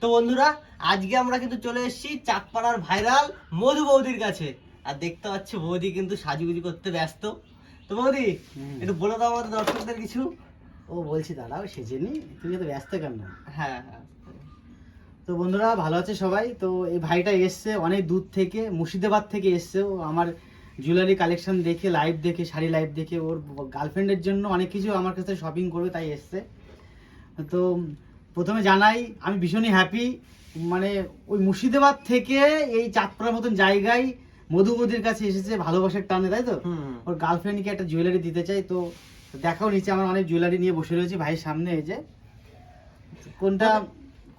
তো বন্ধুরা আজকে আমরা কিন্তু চলে এসেছি চাকপাড়ার ভাইরাল মধু বৌদির কাছে। আর দেখতে পাচ্ছি বৌদি কিন্তু সাজুগুজি করতে ব্যস্ত। তো বৌদি একটু বলে দাও আমাদের দর্শকদের কিছু। ও বলছি দাঁড়াও সেজেনি। তুমি তো ব্যস্ত কেন? হ্যাঁ হ্যাঁ। তো বন্ধুরা ভালো আছে সবাই? তো এই ভাইটা এসছে অনেক দূর থেকে মুর্শিদাবাদ থেকে এসছে। ও আমার জুয়েলারি কালেকশন দেখে লাইভ দেখে শাড়ি লাইভ দেখে ওর গার্লফ্রেন্ডের জন্য অনেক কিছু আমার কাছে শপিং করবে তাই এসছে। তো প্রথমে জানাই আমি ভীষণই হ্যাপি মানে ওই মুর্শিদাবাদ থেকে এই চাঁদপাড়ার মতন জায়গায় মধুবদির কাছে এসেছে ভালোবাসার টানে তাই তো? ওর গার্লফ্রেন্ডকে একটা জুয়েলারি দিতে চাই তো দেখাও নিচে আমার অনেক জুয়েলারি নিয়ে বসে রয়েছি ভাইয়ের সামনে এই যে। কোনটা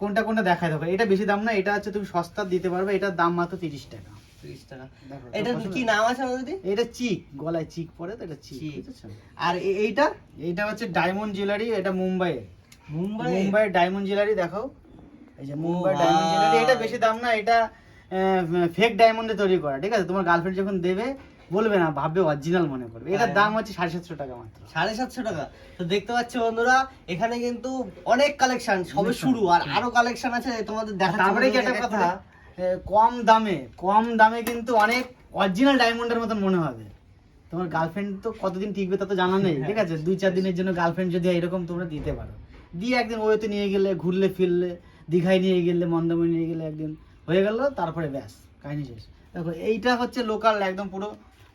কোনটা কোনটা দেখায় দেখো। এটা বেশি দাম না এটা হচ্ছে তুমি সস্তা দিতে পারবে এটার দাম মাত্র তিরিশ টাকা। তিরিশ টাকা। দেখো, এটা কি নাম আছে এটা চিক গলায় চিক পরে তো এটা চিক চিক। আর এইটা এইটা হচ্ছে ডায়মন্ড জুয়েলারি এটা মুম্বাইয়ের। মুম্বাই? মুম্বাইয়ের ডায়মন্ড জুয়েলারি দেখো এই যে মুম্বাই ডায়মন্ড। জুয়েলারি এটা বেশি দাম না এটা ফেক ডায়মন্ডে তৈরি করা ঠিক আছে? তোমার গার্লফ্রেন্ড যখন দেবে বলবে না ভাববে অরিজিনাল মনে করবে। এটার হ্যাঁ। দাম হচ্ছে সাড়ে সাতশো টাকা মাত্র। সাড়ে সাতশো টাকা। তো দেখতে পাচ্ছ বন্ধুরা এখানে কিন্তু অনেক কালেকশন সবে শুরু। আর আরও কালেকশন আছে তোমাদের দেখা তারপরে কি একটা কথা? কম দামে কম দামে কিন্তু অনেক অরিজিনাল ডায়মন্ডের মতন মনে হবে। তোমার গার্লফ্রেন্ড তো কতদিন টিকবে তা তো জানা নেই ঠিক আছে? দুই চার দিনের জন্য গার্লফ্রেন্ড যদি এরকম তোমরা দিতে পারো। দিয়ে একদিন ওয়েতে নিয়ে গেলে ঘুরলে ফিরলে দীঘায় নিয়ে গেলে মন্দারমণি নিয়ে গেলে একদিন হয়ে গেল তারপরে ব্যাস কাহিনী শেষ। দেখো এইটা হচ্ছে লোকাল একদম পুরো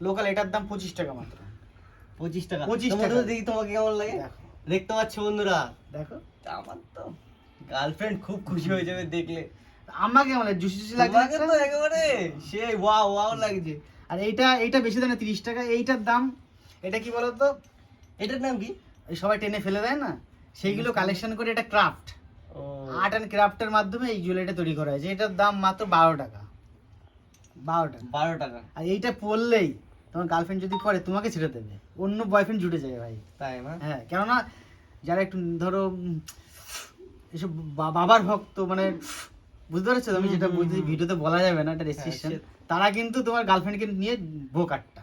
লোকাল এটার দাম পঁচিশ টাকা মাত্র। পঁচিশ টাকা? 25 তোমাদের টাকা। দেখি তোমাকে কেমন লাগে? দেখতে পাচ্ছ বন্ধুরা? দেখো। আমার তো গার্লফ্রেন্ড খুব খুশি হয়ে যাবে দেখলে। আমাকে মানে জুসি জুসি লাগছে তো একেবারে সেই ওয়াও ওয়াও লাগছে। আর এইটা এইটা বেশি দাম না তিরিশ টাকা এইটার দাম এটা কি বলতো? এটার নাম কি? সবাই টেনে ফেলে দেয় না? সেইগুলো কালেকশন করে এটা ক্রাফট আর্ট অ্যান্ড ক্রাফটের মাধ্যমে এই জুয়েলারিটা তৈরি করা হয়েছে। এটার দাম মাত্র বারো টাকা। বারো টাকা। বারো টাকা। আর এইটা পরলেই তোমার গার্লফ্রেন্ড যদি পরে তোমাকে ছেড়ে দেবে। অন্য বয়ফ্রেন্ড জুটে যাবে ভাই। তাই না? হ্যাঁ কেননা যারা একটু ধরো এসব বাবার ভক্ত মানে বুঝতে পারছ? আমি হুম, যেটা বুঝতে ভিডিওতে বলা যাবে না এটা রেস্ট্রিকশন তারা কিন্তু তোমার গার্লফ্রেন্ডকে নিয়ে ভোকাটটা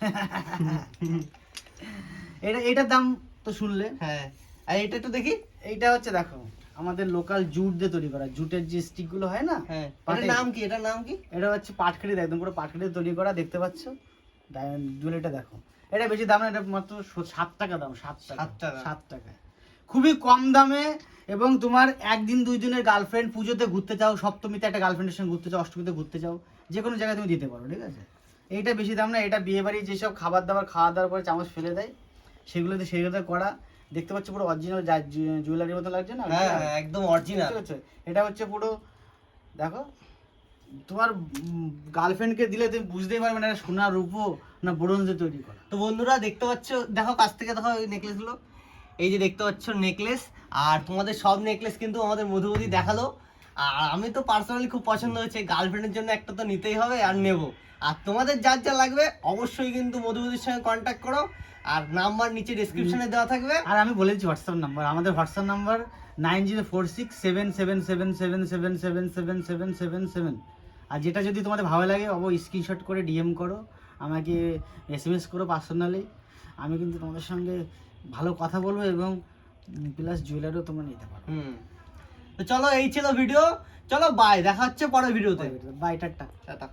এটা এটার দাম তো শুনলে? হ্যাঁ। আর এটা একটু দেখি। এইটা হচ্ছে দেখো আমাদের লোকাল জুট দিয়ে তৈরি করা। জুটের যে স্টিকগুলো হয় না? হ্যাঁ। নাম কি? এটার নাম কি? এটা হচ্ছে পাটখাড়ি একদম পুরো তৈরি করা দেখতে পাচ্ছ? জুয়েলারিটা দেখো। এটা বেশি দাম না এটা মাত্র সাত টাকা দাম সাত টাকা। সাত টাকা। খুবই কম দামে এবং তোমার একদিন দুই দিনের গার্লফ্রেন্ড পুজোতে ঘুরতে চাও সপ্তমীতে একটা গার্লফ্রেন্ডের সঙ্গে ঘুরতে চাও অষ্টমীতে ঘুরতে চাও যে কোনো জায়গায় তুমি দিতে পারো ঠিক আছে? এইটা বেশি দাম না এটা বিয়ে বাড়ি যেসব খাবার দাবার খাওয়া দাওয়ার পরে চামচ ফেলে দেয় সেগুলোতে সেগুলোতে করা। দেখতে পাচ্ছ পুরো অরিজিনাল জুয়েলারির মতো লাগছে না? হ্যাঁ একদম অরিজিনাল? এটা হচ্ছে পুরো দেখো তোমার গার্লফ্রেন্ডকে দিলে তুমি বুঝতেই পারবে না এটা সোনা রূপো না ব্রোঞ্জে তৈরি করা। তো বন্ধুরা দেখতে পাচ্ছ? দেখো কাছ থেকে দেখো এই নেকলেসগুলো এই যে দেখতে পাচ্ছ নেকলেস আর তোমাদের সব নেকলেস কিন্তু আমাদের মধুমতি দেখাল। আর আমি তো পার্সোনালি খুব পছন্দ হয়েছে গার্লফ্রেন্ডের জন্য একটা তো নিতেই হবে আর নেব আর তোমাদের যার যা লাগবে অবশ্যই কিন্তু মধুমতির সঙ্গে কন্ট্যাক্ট করো আর নাম্বার নিচে ডেসক্রিপশনে দেওয়া থাকবে আর আমি বলেছি হোয়াটসঅ্যাপ নাম্বার আমাদের WhatsApp number nine zero four six seven seven seven seven seven seven seven seven seven seven আর যেটা যদি তোমাদের ভালো লাগে অবশ্যই স্ক্রিনশট করে ডিএম করো আমাকে এস এম এস করো পার্সোনালি আমি কিন্তু তোমাদের সঙ্গে ভালো কথা বলব এবং প্লাস জুয়েলারিও তোমরা নিতে পারো হুম তো চলো এই ছিল ভিডিও চলো বাই দেখা হচ্ছে পরের ভিডিওতে বাই টাটা। টাটা।